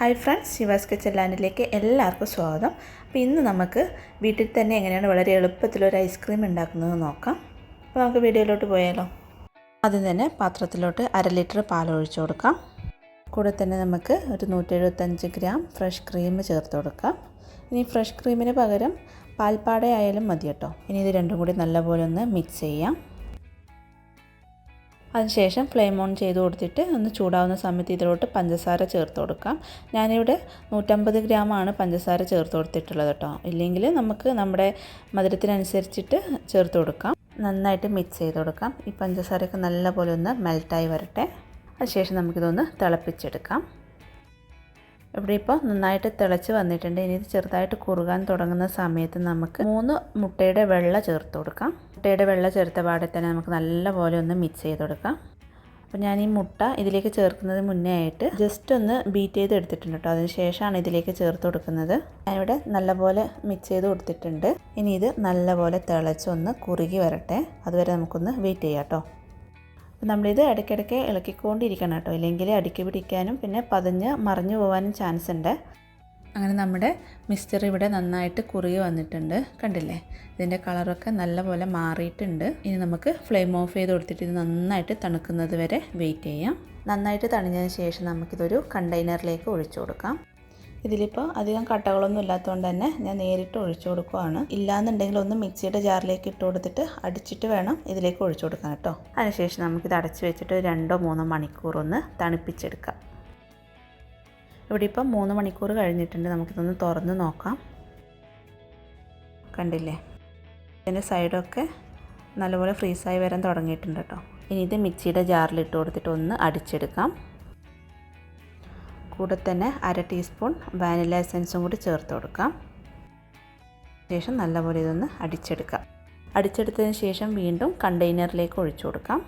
Hi friends ശിവാസ് kitchen ലാൻഡിലേക്ക് എല്ലാവർക്കും സ്വാഗതം. അപ്പോൾ ഇന്ന് നമുക്ക് വീട്ടിൽ തന്നെ എങ്ങനെയാണ് വളരെ എളുപ്പത്തിലൊരു ഐസ്ക്രീം ഉണ്ടാക്കുന്നത് നോക്കാം. അപ്പോൾ നമുക്ക് വീഡിയോയിലോട്ട് പോയാലോ? ആദ്യം തന്നെ പാത്രത്തിലോട്ട് അര ലിറ്റർ പാൽ ഒഴിച്ചു കൊടുക്കാം. കൂടെ തന്നെ നമുക്ക് ഒരു നൂറ്റി എഴുപത്തഞ്ച് ഗ്രാം ഫ്രഷ് ക്രീം ചേർത്ത് കൊടുക്കാം. ഇനി ഫ്രഷ് ക്രീമിന് പകരം പാൽപ്പാട ആയാലും മതി കേട്ടോ. ഇനി ഇത് രണ്ടും കൂടി നല്ലപോലെ ഒന്ന് മിക്സ് ചെയ്യാം. അതിനുശേഷം ഫ്ലെയിം ഓൺ ചെയ്ത് കൊടുത്തിട്ട് ഒന്ന് ചൂടാവുന്ന സമയത്ത് ഇതിലോട്ട് പഞ്ചസാര ചേർത്ത് കൊടുക്കാം. ഞാനിവിടെ നൂറ്റമ്പത് ഗ്രാമാണ് പഞ്ചസാര ചേർത്ത് കൊടുത്തിട്ടുള്ളത് കേട്ടോ. ഇല്ലെങ്കിൽ നമുക്ക് നമ്മുടെ മധുരത്തിനനുസരിച്ചിട്ട് ചേർത്ത് കൊടുക്കാം. നന്നായിട്ട് മിക്സ് ചെയ്ത് കൊടുക്കാം. ഈ പഞ്ചസാരയൊക്കെ നല്ലപോലെ ഒന്ന് മെൽറ്റായി വരട്ടെ. അതിനുശേഷം നമുക്കിതൊന്ന് തിളപ്പിച്ചെടുക്കാം. ഇവിടെ ഇപ്പോൾ നന്നായിട്ട് തിളച്ച് വന്നിട്ടുണ്ട്. ഇനി ഇത് ചെറുതായിട്ട് കുറുകാൻ തുടങ്ങുന്ന സമയത്ത് നമുക്ക് മൂന്ന് മുട്ടയുടെ വെള്ള ചേർത്ത് കൊടുക്കാം. മുട്ടയുടെ വെള്ള ചേർത്ത പാടെ തന്നെ നമുക്ക് നല്ലപോലെ ഒന്ന് മിക്സ് ചെയ്ത് കൊടുക്കാം. അപ്പോൾ ഞാൻ ഈ മുട്ട ഇതിലേക്ക് ചേർക്കുന്നത് മുന്നേ ആയിട്ട് ജസ്റ്റ് ഒന്ന് ബീറ്റ് ചെയ്ത് എടുത്തിട്ടുണ്ട് കേട്ടോ അതിന് ശേഷമാണ് ഇതിലേക്ക് ചേർത്ത് കൊടുക്കുന്നത്. ഞാനിവിടെ നല്ലപോലെ മിക്സ് ചെയ്ത് കൊടുത്തിട്ടുണ്ട്. ഇനി ഇത് നല്ലപോലെ തിളച്ചൊന്ന് കുറുകി വരട്ടെ. അതുവരെ നമുക്കൊന്ന് വെയിറ്റ് ചെയ്യാം കേട്ടോ നമ്മളിത് ഇടയ്ക്കിടയ്ക്ക് ഇളക്കിക്കൊണ്ടിരിക്കണം കേട്ടോ. ഇല്ലെങ്കിൽ അടുക്കി പിടിക്കാനും പിന്നെ പതഞ്ഞ് മറിഞ്ഞു പോകാനും ചാൻസ് ഉണ്ട്. അങ്ങനെ നമ്മുടെ മിക്സ്ചർ ഇവിടെ നന്നായിട്ട് കുറുകി വന്നിട്ടുണ്ട്. കണ്ടില്ലേ? ഇതിന്റെ കളറൊക്കെ നല്ലപോലെ മാറിയിട്ടുണ്ട്. ഇനി നമുക്ക് ഫ്ലെയിം ഓഫ് ചെയ്ത് കൊടുത്തിട്ട് ഇത് നന്നായിട്ട് തണുക്കുന്നത് വരെ വെയിറ്റ് ചെയ്യാം. നന്നായിട്ട് തണിഞ്ഞതിന് ശേഷം നമുക്കിതൊരു കണ്ടെയ്നറിലേക്ക് ഒഴിച്ചു കൊടുക്കാം. ഇതിലിപ്പോൾ അധികം കട്ടകളൊന്നും ഇല്ലാത്തതുകൊണ്ട് തന്നെ ഞാൻ നേരിട്ട് ഒഴിച്ചു കൊടുക്കുവാണ്. ഇല്ലാന്നുണ്ടെങ്കിൽ ഒന്ന് മിക്സിയുടെ ജാറിലേക്ക് ഇട്ട് കൊടുത്തിട്ട് അടിച്ചിട്ട് വേണം ഇതിലേക്ക് ഒഴിച്ചു കൊടുക്കാൻ കേട്ടോ. അതിനുശേഷം നമുക്കിത് അടച്ചു വെച്ചിട്ട് രണ്ടോ മൂന്നോ മണിക്കൂർ ഒന്ന് തണുപ്പിച്ചെടുക്കാം. ഇവിടെ ഇപ്പം മൂന്ന് മണിക്കൂർ കഴിഞ്ഞിട്ടുണ്ട്. നമുക്കിതൊന്ന് തുറന്ന് നോക്കാം. കണ്ടില്ലേ? ഇതിന്റെ സൈഡൊക്കെ നല്ലപോലെ ഫ്രീസായി വരാൻ തുടങ്ങിയിട്ടുണ്ട് കേട്ടോ. ഇനി ഇത് മിക്സിയുടെ ജാറിൽ ഇട്ട് കൊടുത്തിട്ട് ഒന്ന് അടിച്ചെടുക്കാം. കൂടെ തന്നെ അര ടീസ്പൂൺ വാനില എസൻസും കൂടി ചേർത്ത് കൊടുക്കാം. ശേഷം നല്ലപോലെ ഇതൊന്ന് അടിച്ചെടുക്കാം. അടിച്ചെടുത്തതിന് ശേഷം വീണ്ടും കണ്ടെയ്നറിലേക്ക് ഒഴിച്ചു കൊടുക്കാം.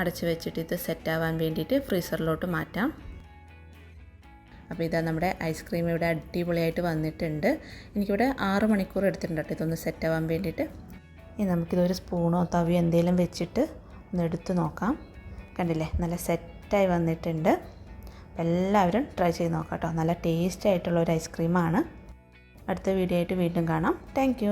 അടച്ചു വെച്ചിട്ട് ഇത് സെറ്റാവാൻ വേണ്ടിയിട്ട് ഫ്രീസറിലോട്ട് മാറ്റാം. അപ്പോൾ ഇതാ നമ്മുടെ ഐസ്ക്രീം ഇവിടെ അടിപൊളിയായിട്ട് വന്നിട്ടുണ്ട്. എനിക്കിവിടെ ആറ് മണിക്കൂർ എടുത്തിട്ടുണ്ട് ഇതൊന്ന് സെറ്റാവാൻ വേണ്ടിയിട്ട്. ഇനി നമുക്കിതൊരു സ്പൂണോ തവിയോ എന്തെങ്കിലും വെച്ചിട്ട് ഒന്ന് എടുത്ത് നോക്കാം. കണ്ടില്ലേ? നല്ല സെറ്റായി വന്നിട്ടുണ്ട്. എല്ലാവരും ട്രൈ ചെയ്ത് നോക്കാം കേട്ടോ നല്ല ടേസ്റ്റ് ആയിട്ടുള്ള ഒരു ഐസ്ക്രീമാണ് അടുത്ത വീഡിയോ ആയിട്ട് വീണ്ടും കാണാം. താങ്ക്